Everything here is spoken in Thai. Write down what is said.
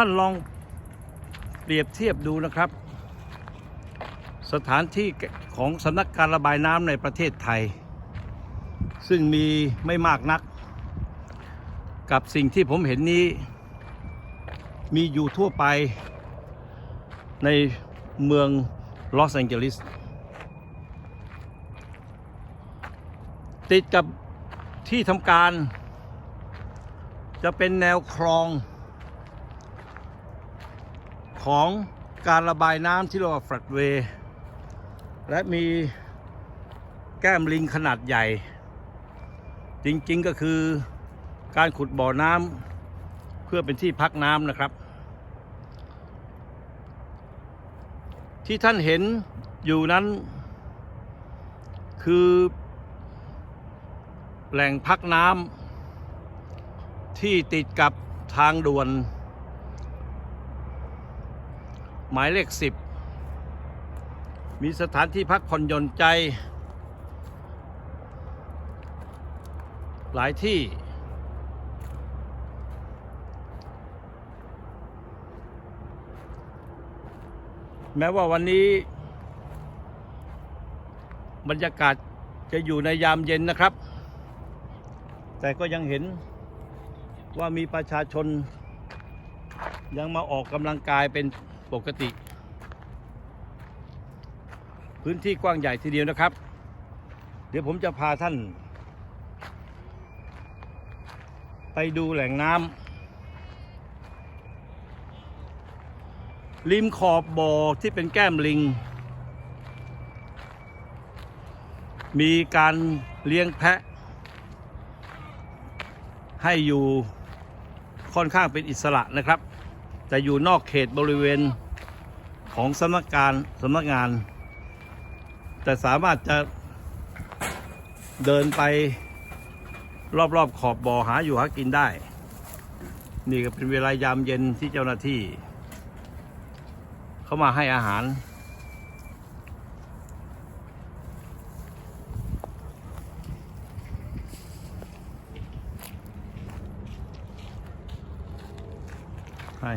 ท่านลองเปรียบเทียบดูนะครับ สถานที่ของสำนักการระบายน้ำในประเทศไทย ซึ่งมีไม่มากนัก กับสิ่งที่ผมเห็นนี้ มีอยู่ทั่วไปในเมืองลอสแองเจลิสติดกับที่ทำการ จะเป็นแนวคลอง ของการระบายน้ำที่เรียกว่าฟลัดเวย์และมีแก้มลิงขนาดใหญ่ จริงๆก็คือการขุดบ่อน้ำเพื่อเป็นที่พักน้ำนะครับ ที่ท่านเห็นอยู่นั้น คือแหล่งพักน้ำที่ติดกับทางด่วน หมายเลขสิบมีสถานที่พักผ่อนหย่อนใจ หลายที่ แม้ว่าวันนี้ บรรยากาศจะอยู่ในยามเย็นนะครับ แต่ก็ยังเห็นว่ามีประชาชนยังมาออกกำลังกายเป็น ปกติ พื้นที่กว้างใหญ่ทีเดียวนะครับ เดี๋ยวผมจะพาท่าน ไปดูแหล่งน้ำริมขอบบ่อที่เป็นแก้มลิง มีการเลี้ยงแพะ ให้อยู่ค่อนข้างเป็นอิสระนะครับ จะอยู่นอกเขตบริเวณของสำนักการสำนักงาน แต่สามารถจะเดินไปรอบๆขอบบ่อหาอยู่หากินได้ นี่ก็เป็นเวลายามเย็นที่เจ้าหน้าที่ เข้ามาให้อาหาร ใช่